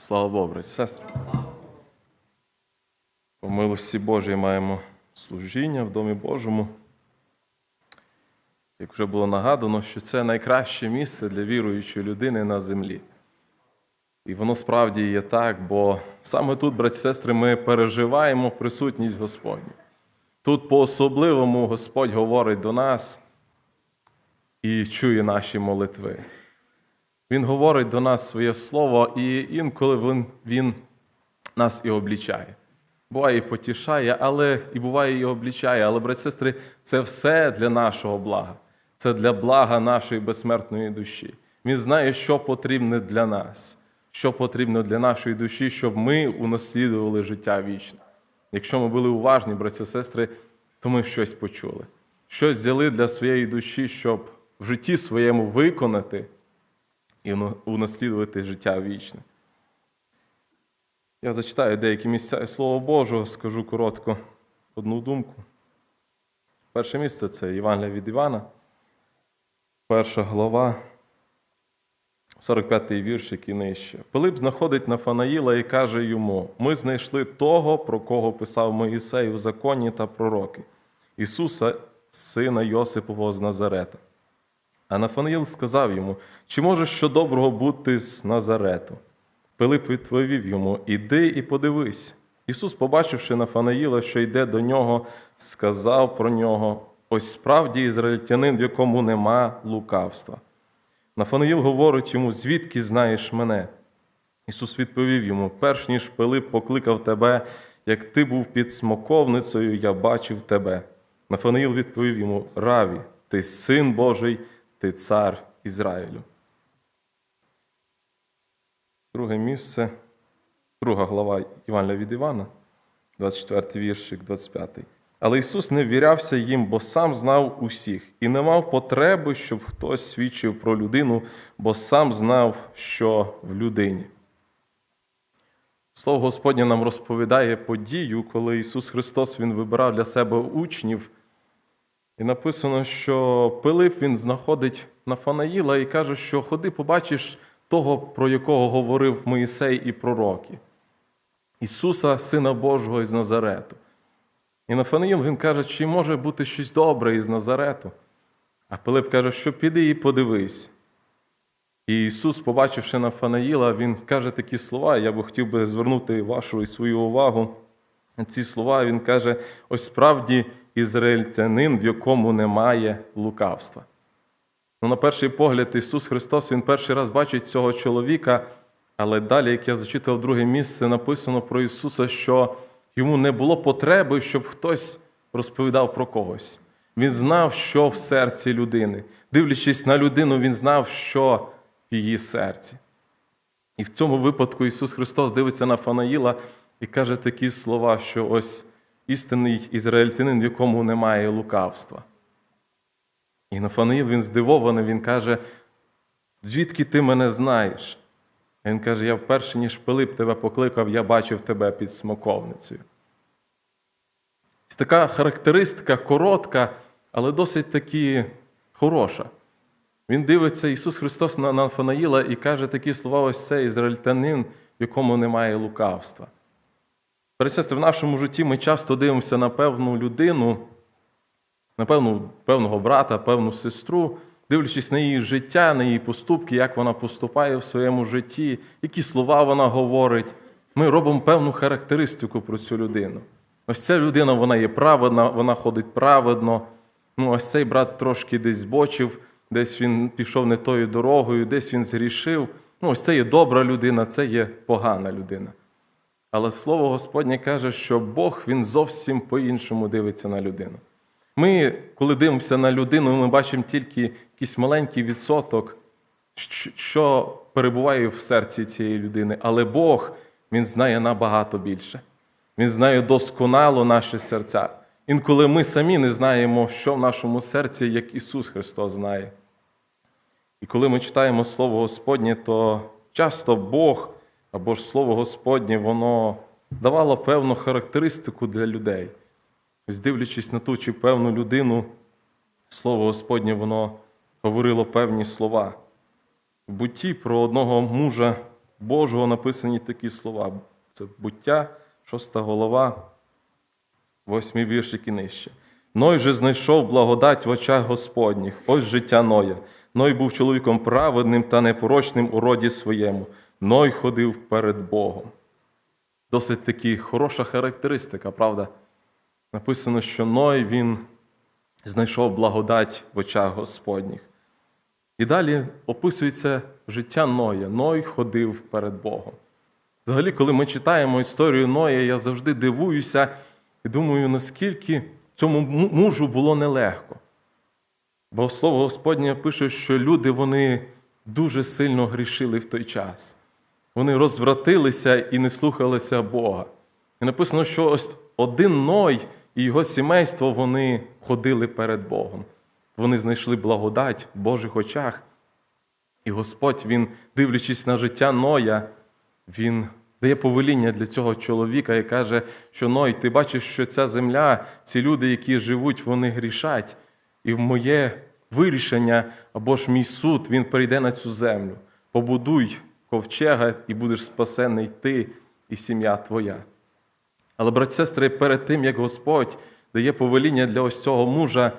Слава Богу, браті, сестри. По милості Божій маємо служіння в Домі Божому. Як вже було нагадано, що це найкраще місце для віруючої людини на землі. І воно справді є так, бо саме тут, браті і сестри, ми переживаємо присутність Господню. Тут по-особливому Господь говорить до нас і чує наші молитви. Він говорить до нас своє слово, і інколи він, він нас і облічає. Буває і потішає, але і буває і облічає. Але, брати сестри, це все для нашого блага. Це для блага нашої безсмертної душі. Він знає, що потрібне для нас, що потрібно для нашої душі, щоб ми унаслідували життя вічне. Якщо ми були уважні, браті сестри, то ми щось почули. Щось взяли для своєї душі, щоб в житті своєму виконати і унаслідувати життя вічне. Я зачитаю деякі місця із Слова Божого, скажу коротко одну думку. Перше місце це Євангелія від Івана, перша глава, 45-й віршик і нижче. Пилип знаходить Нафанаїла і каже йому: Ми знайшли того, про кого писав Моїсей у законі та пророки, Ісуса, сина Йосипового з Назарета. А Нафанаїл сказав йому: Чи може що доброго бути з Назарету? Пилип відповів йому: Іди і подивись. Ісус, побачивши Нафанаїла, що йде до нього, сказав про нього: Ось справді ізраїльтянин, в якому нема лукавства. Нафанаїл говорить йому: Звідки знаєш мене? Ісус відповів йому: Перш ніж Пилип покликав тебе, як ти був під смоковницею, я бачив тебе. Нафанаїл відповів йому: Раві, ти син Божий, ти цар Ізраїлю. Друге місце, друга глава Івана від Івана, 24 віршик, 25. Але Ісус не ввірявся їм, бо сам знав усіх, і не мав потреби, щоб хтось свідчив про людину, бо сам знав, що в людині. Слово Господнє нам розповідає подію, коли Ісус Христос Він вибирав для себе учнів. І написано, що Пилип він знаходить Нафанаїла і каже, що ходи, побачиш того, про якого говорив Моїсей і пророки, Ісуса, Сина Божого із Назарету. І Нафанаїл він каже, чи може бути щось добре із Назарету? А Пилип каже, що піди і подивись. І Ісус, побачивши Нафанаїла, Він каже такі слова. Я би хотів би звернути вашу і свою увагу ці слова. Він каже: ось справді ізраїльтянин, в якому немає лукавства. Ну, на перший погляд, Ісус Христос Він перший раз бачить цього чоловіка, але далі, як я зачитав друге місце, написано про Ісуса, що йому не було потреби, щоб хтось розповідав про когось. Він знав, що в серці людини. Дивлячись на людину, Він знав, що в її серці. І в цьому випадку Ісус Христос дивиться на Фанаїла і каже такі слова, що ось істинний ізраїльтянин, в якому немає лукавства. І Нафанаїл він здивований, він каже, звідки ти мене знаєш? Він каже, я вперше, ніж Пилип тебе покликав, я бачив тебе під смоковницею. Така характеристика коротка, але досить таки хороша. Він дивиться, Ісус Христос на Нафанаїла і каже такі слова: ось це ізраїльтянин, в якому немає лукавства. Пересестри, в нашому житті ми часто дивимося на певну людину, на певну, певного брата, певну сестру, дивлячись на її життя, на її поступки, як вона поступає в своєму житті, які слова вона говорить. Ми робимо певну характеристику про цю людину. Ось ця людина вона є праведна, вона ходить праведно. Ну, ось цей брат трошки десь збочив, десь він пішов не тою дорогою, десь він зрішив. Ну, ось це є добра людина, це є погана людина. Але слово Господнє каже, що Бог він зовсім по-іншому дивиться на людину. Ми, коли дивимося на людину, ми бачимо тільки якийсь маленький відсоток, що перебуває в серці цієї людини. Але Бог Він знає набагато більше. Він знає досконало наші серця. Інколи ми самі не знаємо, що в нашому серці, як Ісус Христос знає. І коли ми читаємо Слово Господнє, то часто Бог або ж Слово Господнє, воно давало певну характеристику для людей. Ось дивлячись на ту чи певну людину, Слово Господнє, воно говорило певні слова. В бутті про одного мужа Божого написані такі слова. Це буття, шоста голова, восьмий віршик і нижче. Ной же знайшов благодать в очах Господніх, ось життя Ноя. Ной був чоловіком праведним та непорочним у роді своєму. Ной ходив перед Богом. Досить таки хороша характеристика, правда? Написано, що Ной він знайшов благодать в очах Господніх. І далі описується життя Ноя. Ной ходив перед Богом. Взагалі, коли ми читаємо історію Ноя, я завжди дивуюся і думаю, наскільки цьому мужу було нелегко. Бо слово Господнє пише, що люди вони дуже сильно грішили в той час. Вони розвратилися і не слухалися Бога. І написано, що ось один Ной і його сімейство вони ходили перед Богом. Вони знайшли благодать в Божих очах. І Господь, Він, дивлячись на життя Ноя, Він дає повеління для цього чоловіка і каже, що Ной, ти бачиш, що ця земля, ці люди, які живуть, вони грішать. І в моє вирішення або ж мій суд, він прийде на цю землю. Побудуй ковчега, і будеш спасений ти і сім'я твоя. Але, брат сестри, перед тим, як Господь дає повеління для ось цього мужа,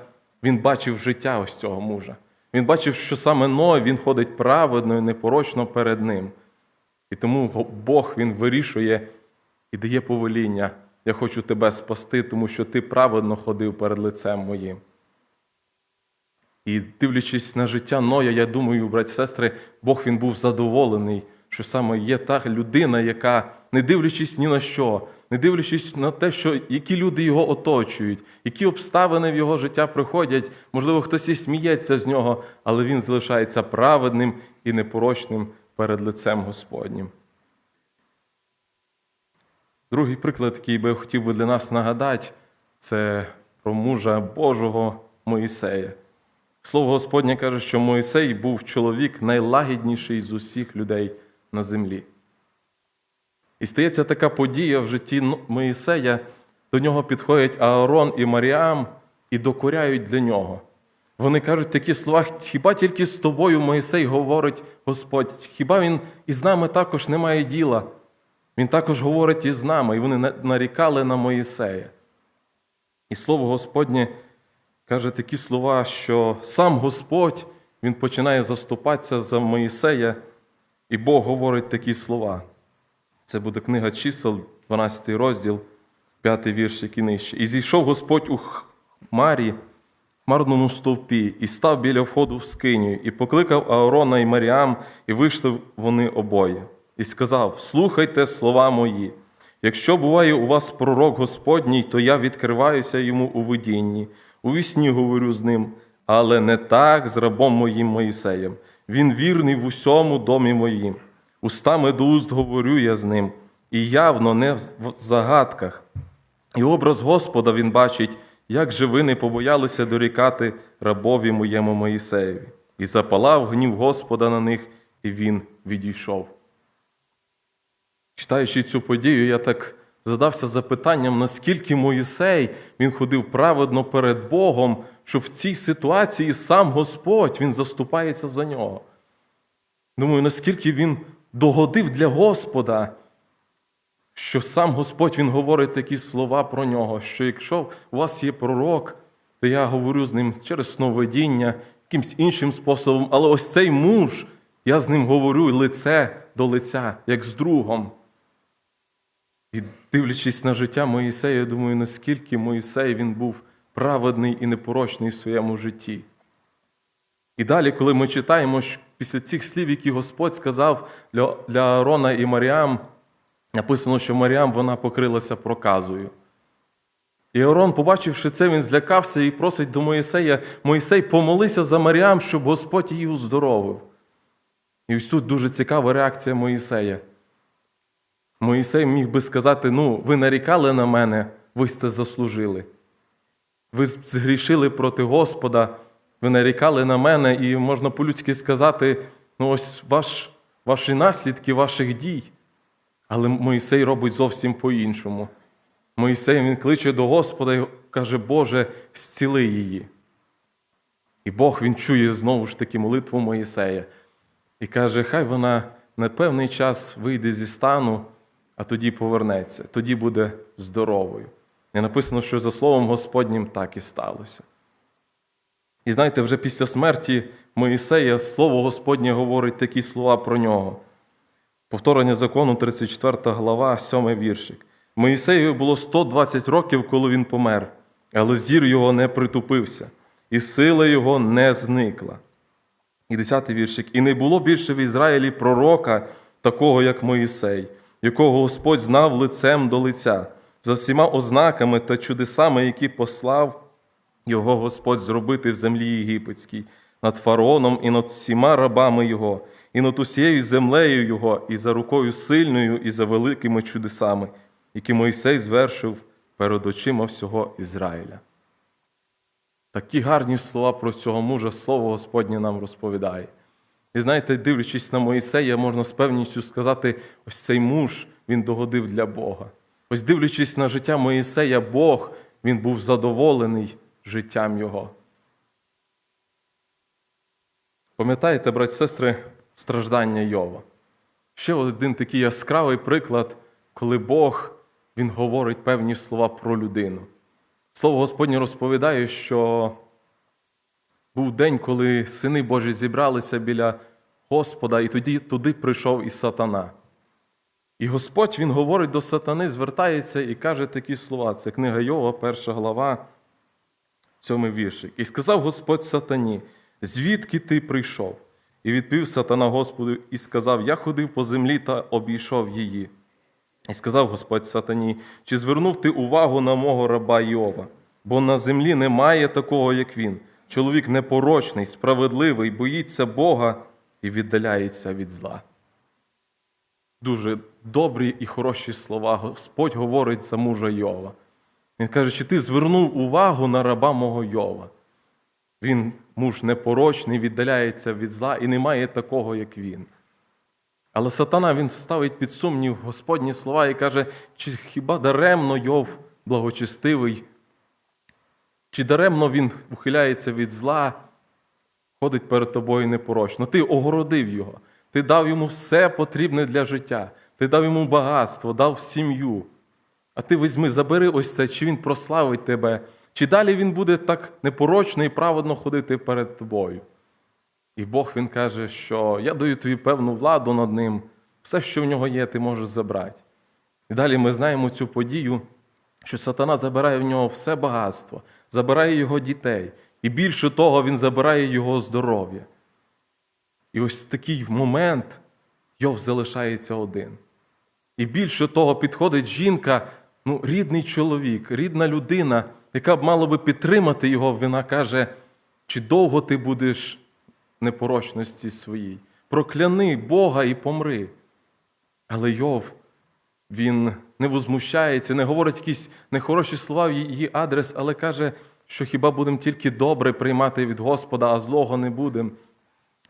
він бачив життя ось цього мужа. Він бачив, що саме Ной, він ходить праведно і непорочно перед ним. І тому Бог він вирішує і дає повеління. Я хочу тебе спасти, тому що ти праведно ходив перед лицем моїм. І дивлячись на життя Ноя, я думаю, браті сестри, Бог він був задоволений, що саме є та людина, яка, не дивлячись ні на що, не дивлячись на те, що які люди його оточують, які обставини в його життя приходять, можливо, хтось і сміється з нього, але він залишається праведним і непорочним перед лицем Господнім. Другий приклад, який би хотів би для нас нагадати, це про мужа Божого Моїсея. Слово Господнє каже, що Моїсей був чоловік найлагідніший з усіх людей на землі. І стається така подія в житті Моїсея, до нього підходять Аарон і Маріам і докоряють для нього. Вони кажуть такі слова: хіба тільки з тобою Моїсей говорить Господь, хіба він із нами також не має діла? Він також говорить із нами, і вони на- нарікали на Моїсея. І слово Господнє каже такі слова, що сам Господь він починає заступатися за Моїсея, і Бог говорить такі слова. Це буде книга чисел, 12 розділ, 5 вірш, який нижче. І зійшов Господь у хмарі, хмарному стовпі, і став біля входу в скиню, і покликав Аарона і Маріам, і вийшли вони обоє. І сказав: Слухайте слова мої. Якщо буває у вас пророк Господній, то я відкриваюся йому у видінні, у вісні говорю з ним, але не так з рабом моїм Моїсеєм. Він вірний в усьому домі моїм. Устами до уст говорю я з ним, і явно не в загадках. І образ Господа він бачить, як же ви не побоялися дорікати рабові моєму Моїсеєві. І запалав гнів Господа на них, і він відійшов. Читаючи цю подію, я так задався запитанням, наскільки Моїсей він ходив праведно перед Богом, що в цій ситуації сам Господь він заступається за нього. Думаю, наскільки він догодив для Господа, що сам Господь він говорить такі слова про нього, що якщо у вас є пророк, то я говорю з ним через сновидіння, якимсь іншим способом, але ось цей муж, я з ним говорю лице до лиця, як з другом. І дивлячись на життя Моїсея, я думаю, наскільки Моїсей він був праведний і непорочний в своєму житті. І далі, коли ми читаємо що після цих слів, які Господь сказав для Аарона і Маріам, написано, що Маріам вона покрилася проказою. І Аарон, побачивши це, він злякався і просить до Моїсея: Моїсей, помолися за Маріам, щоб Господь її уздоровив. І ось тут дуже цікава реакція Моїсея. Моїсей міг би сказати: ну, ви нарікали на мене, ви це заслужили. Ви згрішили проти Господа, ви нарікали на мене, і можна по-людськи сказати, ну ось ваш, ваші наслідки ваших дій. Але Моїсей робить зовсім по-іншому. Моїсей він кличе до Господа і каже, Боже, зціли її. І Бог він чує знову ж таки молитву Моїсея і каже, хай вона на певний час вийде зі стану, а тоді повернеться, тоді буде здоровою. І написано, що за словом Господнім так і сталося. І знаєте, вже після смерті Моїсея слово Господнє говорить такі слова про нього. Повторення закону, 34 глава, 7 віршик. Моїсеєві було 120 років, коли він помер, але зір його не притупився, і сила його не зникла. І 10 віршик. І не було більше в Ізраїлі пророка, такого, як Моїсей, якого Господь знав лицем до лиця, за всіма ознаками та чудесами, які послав його Господь зробити в землі єгипетській, над фараоном і над всіма рабами його, і над усією землею його, і за рукою сильною, і за великими чудесами, які Мойсей звершив перед очима всього Ізраїля. Такі гарні слова про цього мужа слово Господнє нам розповідає. І знаєте, дивлячись на Моїсея, можна з певністю сказати, ось цей муж він догодив для Бога. Ось дивлячись на життя Моїсея, Бог він був задоволений життям його. Пам'ятаєте, браті сестри, страждання Йова? Ще один такий яскравий приклад, коли Бог він говорить певні слова про людину. Слово Господнє розповідає, що був день, коли сини Божі зібралися біля Господа, і тоді туди прийшов і сатана. І Господь Він говорить до сатани, звертається і каже такі слова. Це книга Йова, перша глава, сьомий віршик. І сказав Господь сатані, звідки ти прийшов? І відповів сатана Господу і сказав: Я ходив по землі та обійшов її. І сказав Господь сатані, чи звернув ти увагу на мого раба Йова? Бо на землі немає такого, як він. Чоловік непорочний, справедливий, боїться Бога і віддаляється від зла. Дуже добрі і хороші слова Господь говорить за мужа Йова. Він каже, чи ти звернув увагу на раба мого Йова? Він муж непорочний, віддаляється від зла і немає такого, як він. Але сатана він ставить під сумнів Господні слова і каже, чи хіба даремно Йов благочестивий, чи даремно він ухиляється від зла, ходить перед тобою непорочно. Ти огородив його, ти дав йому все потрібне для життя, ти дав йому багатство, дав сім'ю. А ти візьми, забери ось це, чи він прославить тебе, чи далі він буде так непорочно і праведно ходити перед тобою. І Бог він каже, що я даю тобі певну владу над ним, все, що в нього є, ти можеш забрати. І далі ми знаємо цю подію, що сатана забирає в нього все багатство, забирає його дітей, і більше того, він забирає його здоров'я. І ось в такий момент Йов залишається один. І більше того, підходить жінка, ну, рідний чоловік, рідна людина, яка б мала би підтримати його, вона каже, чи довго ти будеш непорочності своїй. Прокляни Бога і помри. Але Йов, він не возмущається, не говорить якісь нехороші слова в її адрес, але каже, що хіба будемо тільки добре приймати від Господа, а злого не будемо.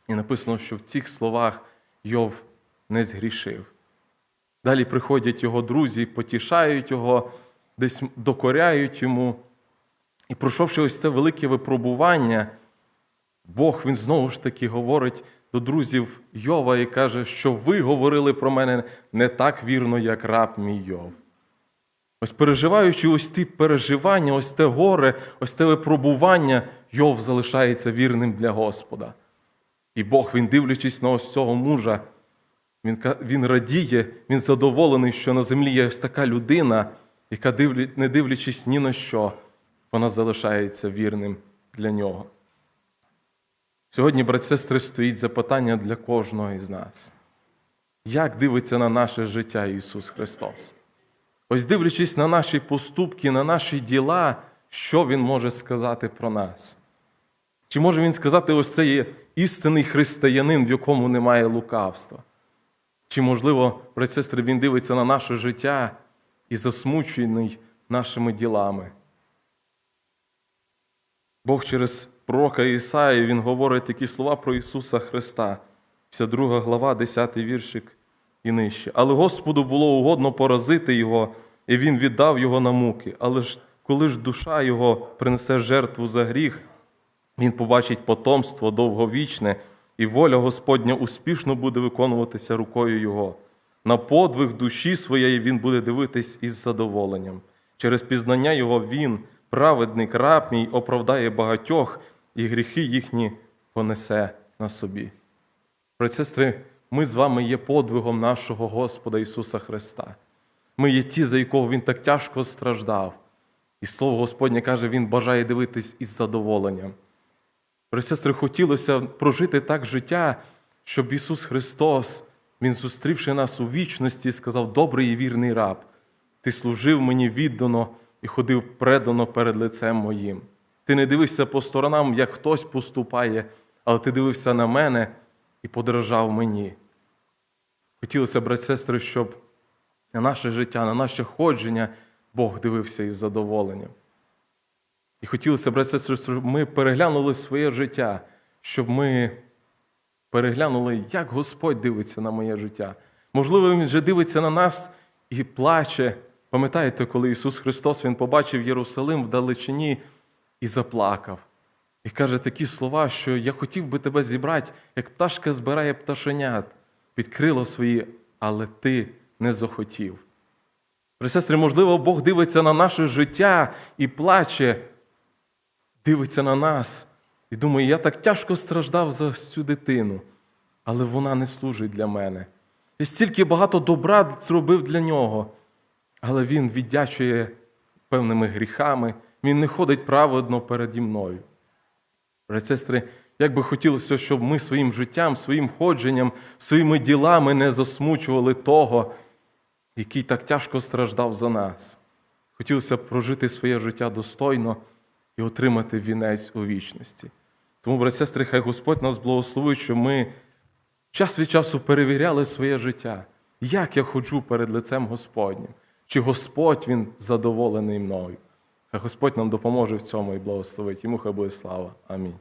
І написано, що в цих словах Йов не згрішив. Далі приходять його друзі, потішають його, десь докоряють йому. І пройшовши ось це велике випробування, Бог він знову ж таки говорить до друзів Йова і каже, що ви говорили про мене не так вірно, як раб мій Йов. Ось переживаючи ось ті переживання, ось те горе, ось те випробування, Йов залишається вірним для Господа. І Бог, він дивлячись на ось цього мужа, він, він радіє, він задоволений, що на землі є ось така людина, яка, не дивлячись ні на що, вона залишається вірним для нього. Сьогодні, брат сестри, стоїть запитання для кожного із нас. Як дивиться на наше життя Ісус Христос? Ось дивлячись на наші поступки, на наші діла, що Він може сказати про нас? Чи може Він сказати, ось це є істинний християнин, в якому немає лукавства? Чи, можливо, брат сестри, Він дивиться на наше життя і засмучений нашими ділами? Бог через пророка Ісаї Він говорить такі слова про Ісуса Христа, 52 глава, 10 віршик і нижче. Але Господу було угодно поразити Його, і Він віддав Його на муки. Але ж коли ж душа Його принесе жертву за гріх, Він побачить потомство довговічне і воля Господня успішно буде виконуватися рукою Його. На подвиг душі своєї він буде дивитись із задоволенням. Через пізнання Його він, праведник, раб мій, оправдає багатьох, і гріхи їхні понесе на собі. Сестри, ми з вами є подвигом нашого Господа Ісуса Христа. Ми є ті, за якого Він так тяжко страждав. І Слово Господнє каже, Він бажає дивитись із задоволенням. Брати, сестри, хотілося прожити так життя, щоб Ісус Христос, Він, зустрівши нас у вічності, сказав: Добрий і вірний раб, ти служив мені віддано і ходив предано перед лицем моїм. Ти не дивився по сторонам, як хтось поступає, але ти дивився на мене і подорожав мені. Хотілося, брати сестри, щоб на наше життя, на наше ходження Бог дивився із задоволенням. І хотілося, брати сестри, щоб ми переглянули своє життя, щоб ми переглянули, як Господь дивиться на моє життя. Можливо, Він вже дивиться на нас і плаче. Пам'ятаєте, коли Ісус Христос Він побачив Єрусалим вдалечині і заплакав. І каже такі слова, що я хотів би тебе зібрати, як пташка збирає пташенят під крило свої, але ти не захотів. Брати, Сестри, можливо, Бог дивиться на наше життя і плаче, дивиться на нас і думає, я так тяжко страждав за цю дитину, але вона не служить для мене. Я стільки багато добра зробив для нього, але він віддячує певними гріхами, він не ходить праведно переді мною. Сестри, як би хотілося, щоб ми своїм життям, своїм ходженням, своїми ділами не засмучували того, який так тяжко страждав за нас. Хотілося б прожити своє життя достойно і отримати вінець у вічності. Тому, брати, сестри, хай Господь нас благословить, що ми час від часу перевіряли своє життя, як я ходжу перед лицем Господнім, чи Господь Він задоволений мною. Хай Господь нам допоможе в цьому і благословить. Йому хай буде слава. Амінь.